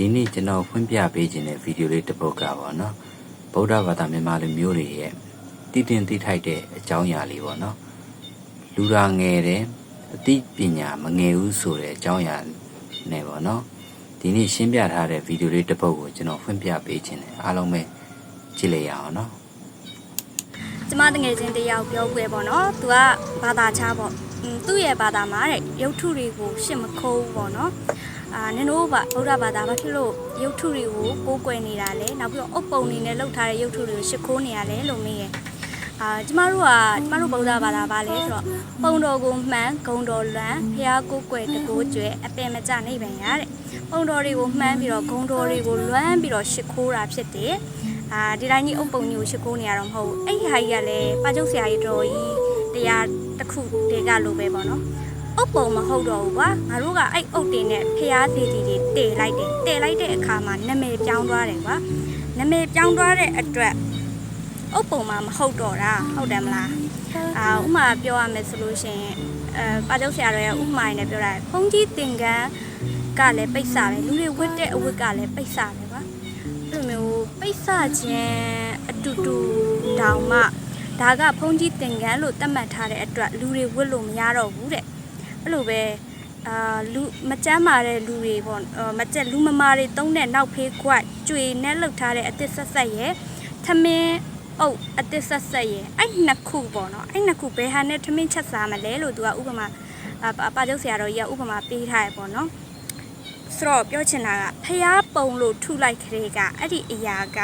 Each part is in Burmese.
ဒီနေ့ကျွန်တော်ဖွင့်ပြပေးခြင်းတဲ့ဗီဒီယိုလေးတစ်ပုဒ်ကပေါ့နော်ဗုဒ္ဓဘာသာမြန်မာလူမျိုးတွေရဲ့တည်တင်တည်ထိုက်တဲ့အကြောင်းအရာလေးပေါ့နော်လူရာငယ်တယ်အသိပညာမငယ်ဘူးဆိုတဲ့အကြောင်းအရာနဲ့ပေါ့နော်ဒီနေ့ရှင်းပြထားတဲ့ဗီဒီယိုလေးတစ်ပုဒ်ကိုကျွန်တော်ဖွင့်ပြပေးခြင်းတယ်အားလုံးပဲကြည့်လိုက်ရအောင်နော်ကျမတငယ်ချင်းတယောက်ပြောခွဲပေါ့နော်သူကဘာသာချပေါ့อืมသူ့ရဲ့ဘာသာမှာတဲ့ရုပ်ထုတွေကိုရှစ်မခိုးဘူးပေါ့နော် အာနင်တို့ဗဗုဒ္ဓဘာသာဘာဖြစ်လို့ရုပ်ထုတွေကိုကိုးကွယ်နေတာလဲနောက်ပြီးတော့အုပ်ပုံနေနဲ့လှုပ်ထားတဲ့ရုပ်ထုတွေကိုရှစ်ခိုးနေရလဲလို့မေးရဲ့အာကျမတို့ကကျမတို့ဗုဒ္ဓဘာသာဘာလဲဆိုတော့ပုံတော်ကိုမှန်ဂုံတော်လွမ်းဖျားကိုးကွယ်တကိုးကျွဲအပင်မကျနေပင်ရတဲ့ပုံတော်တွေကိုမှန်းပြီးတော့ဂုံတော်တွေကိုလွမ်းပြီးတော့ရှစ်ခိုးတာဖြစ်တယ်အာဒီတိုင်းကြီးအုပ်ပုံကြီးကိုရှ िख ိုးနေရတော့မဟုတ်ဘူးအဲ့ဒီဟာကြီးကလည်းပါကျုပ်ဆရာကြီးတော်ကြီးတရားတစ်ခုတည်းကလိုပဲပေါ့နော် အုပ်ပုံမဟုတ်တော့ဘူးကွာငါတို့ကအဲ့အုပ်တင်နဲ့ဖျားသေးသေးတွေတည်လိုက်တယ်တည်လိုက်တဲ့အခါမှာနာမည်ပြောင်းသွားတယ်ကွာနာမည်ပြောင်းသွားတဲ့အတွက်အုပ်ပုံမှာမဟုတ်တော့တာဟုတ်တယ်မလားအာဥမာပြောရမယ်ဆိုလို့ရှိရင်အဲပါကျုပ်ဆရာတော်ရဲ့ဥမာရင်းနဲ့ပြောတာဖုန်ကြီးသင်္ကန်းကလည်းပိတ်စာပဲလူတွေဝတ်တဲ့အဝတ်ကလည်းပိတ်စာပဲကွာအဲ့လိုမျိုးပိတ်ဆခြင်းအတူတူတောင်မှဒါကဖုန်ကြီးသင်္ကန်းလို့သတ်မှတ်ထားတဲ့အတွက်လူတွေဝတ်လို့မရတော့ဘူးတဲ့ အဲ့လိုပဲအာလူမကျမ်းမာတဲ့လူတွေပေါ့မကျက်လူမမာတွေတုံးတဲ့နောက်ဖေးခွတ်ကြွေနဲ့လှုပ်ထားတဲ့အသစ်ဆက်ဆက်ရဲ့သမင်းအုပ်အသစ်ဆက်ဆက်ရဲ့အဲ့နှစ်ခုပေါ့နော်အဲ့နှစ်ခုဘယ်ဟာနဲ့သမင်းချက်စားမလဲလို့သူကဥပမာပါကျုပ်ဆရာတော်ကြီးကဥပမာပေးထားရပေါ့နော်ဆိုတော့ပြောချင်တာကဖျားပုံလို့ထုလိုက်ခရေကအဲ့ဒီအရာက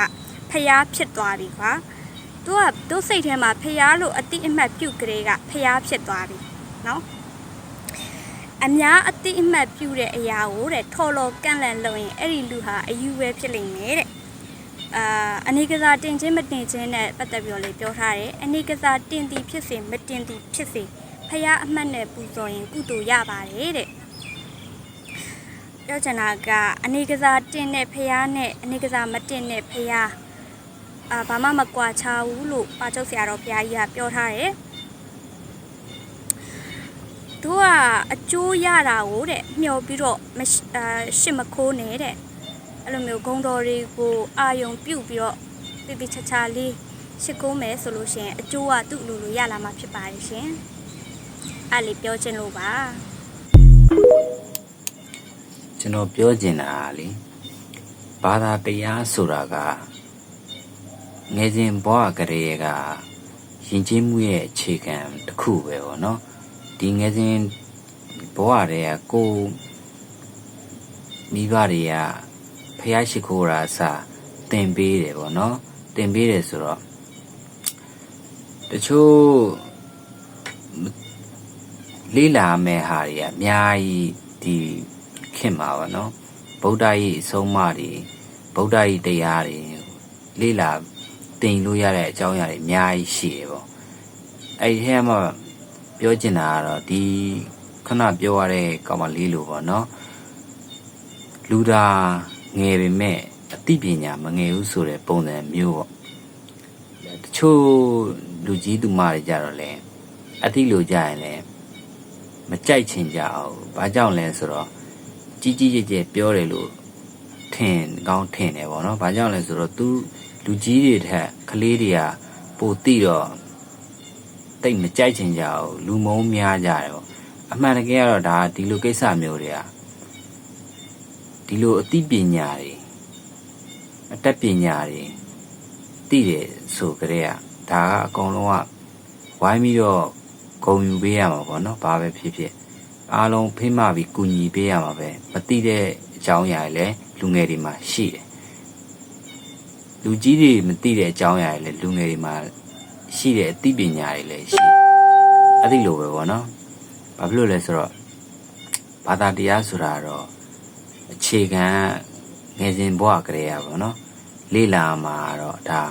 ဖျားဖြစ်သွားပြီခွာသူကသူ့စိတ်ထဲမှာဖျားလို့အတိအမှတ်ပြုတ်ကလေးကဖျားဖြစ်သွားပြီနော် အများအတိအမှတ်ပြုတဲ့အရာကိုတဲ့ထော်လော်ကန့်လန့်လို့ရင်အဲ့ဒီလူဟာအယူပဲဖြစ်လိမ့်မယ်တဲ့အာအနေကစားတင်ချင်းမတင်ချင်းနဲ့ပတ်သက်ပြီးတော့လေပြောထားတယ်အနေကစားတင်သည်ဖြစ်စေမတင်သည်ဖြစ်စေဖျားအမှတ်နဲ့ပူဇော်ရင်ကုသိုလ်ရပါတယ်တဲ့ပြောချင်တာကအနေကစားတင်တဲ့ဖះနဲ့အနေကစားမတင်တဲ့ဖះအာဘာမှမကွာခြားဘူးလို့ပါချုပ်ဆရာတော်ဘုရားကြီးကပြောထားတယ် သူကအကျိုးရတာကိုတဲ့မျှော်ပြီးတော့မရှအာရှစ်မခိုးနဲ့တဲ့အဲ့လိုမျိုးဂုံတော်တွေကိုအာယုံပြုတ်ပြီးတော့တိတိချာချာလေးရှစ်ခိုးမယ်ဆိုလို့ရှိရင်အကျိုးကသူ့လူလိုရလာမှာဖြစ်ပါတယ်ရှင်အဲ့လေးပြောချင်လို့ပါကျွန်တော်ပြောချင်တာကလေဘာသာတရားဆိုတာကငယ်စဉ်ဘဝကလေးကယဉ်ကျေးမှုရဲ့အခြေခံတစ်ခုပဲပေါ့နော် ဒီငယ်စဉ်ဘဝတည်းကကိုယ်မိဘတွေကဖះရှိခိုးတာအစတင်ပေးတယ်ပေါ့နော်တင်ပေးတယ်ဆိုတော့တချို့လေးလာမဲ့ဟာတွေကအများကြီးဒီခင်မှာပါနော်ဗုဒ္ဓရဲ့အဆုံးအမတွေဗုဒ္ဓရဲ့တရားတွေလေ့လာတင်လို့ရတဲ့အကြောင်းအရာတွေအများကြီးရှိတယ်ပေါ့အဲ့ဒီထဲမှာ ပြောချင်တာကတော့ဒီခဏပြောရတဲ့ကောင်မလေးလိုပေါ့နော်လူတာငယ်ပေမဲ့အသိပညာမငယ်ဘူးဆိုတဲ့ပုံစံမျိုးပေါ့တချို့လူကြီးသူမတွေကြတော့လေအသိလိုကြရင်လည်းမကြိုက်ချင်ကြအောင်ဘာကြောင့်လဲဆိုတော့ကြီးကြီးကျယ်ကျယ်ပြောတယ်လို့ထင်ကောင်းထင်တယ်ပေါ့နော်။ဘာကြောင့်လဲဆိုတော့ तू လူကြီးတွေထက်ကလေးတွေကပိုတိတော့ တိတ်မကြိုက်ချင်ကြဘူးလူမုန်းများကြတယ်ပေါ့။အမှန်တကယ်ကတော့ဒါဒီလိုကိစ္စမျိုးတွေကဒီလိုအသိပညာတွေအတတ်ပညာတွေသိတယ်ဆိုကြတဲ့ကဒါကအကုန်လုံးကဝိုင်းပြီးတော့ဂုံယူပေးရမှာပေါ့နော်။ဘာပဲဖြစ်ဖြစ်အားလုံးဖိမပြီးကူညီပေးရမှာပဲမသိတဲ့အကြောင်းအရာတွေလည်းလူငယ်တွေမှာရှိတယ်လူကြီးတွေမသိတဲ့အကြောင်းအရာတွေလည်းလူငယ်တွေမှာ ရှိတဲ့အသိပညာတွေလည်းရှိအဲ့ဒီလိုပဲပေါ့နော်ဘာဖြစ်လို့လဲဆိုတော့ဘာသာတရားဆိုတာတော့အခြေခံငယ်စဉ်ဘဝကလေးရပါတော့လေ့လာမှာတော့ဒါ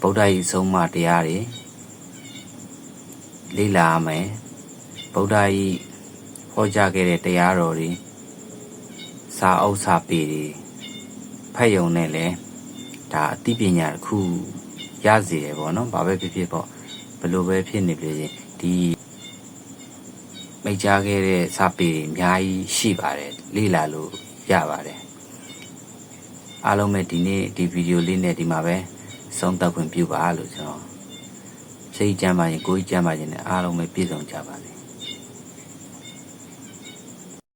ဗုဒ္ဓရဲ့ဆုံးမတရားတွေလေ့လာမယ်ဗုဒ္ဓရဲ့ဟောကြားခဲ့တဲ့တရားတော်တွေစာအုပ်စာပေတွေဖတ်ယုံနဲ့လဲဒါအသိပညာတစ်ခု ရစေတယ်ပေါ့နော်ဘာပဲဖြစ်ဖြစ်ပေါ့ဘယ်လိုပဲဖြစ်နေပြီဒီမိတ်ကြားခဲ့တဲ့စာပေတွေအများကြီးရှိပါတယ်လေ့လာလို့ရပါတယ်အားလုံးပဲဒီနေ့ဒီဗီဒီယိုလေးနဲ့ဒီမှာပဲဆုံးသက်ခွင့်ပြုပါလို့ကျွန်တော်စိတ်ကြမ်းပါရင်ကိုယ်ကြီးကြမ်းပါရင်လည်းအားလုံးပဲပြည့်စုံကြပါစေ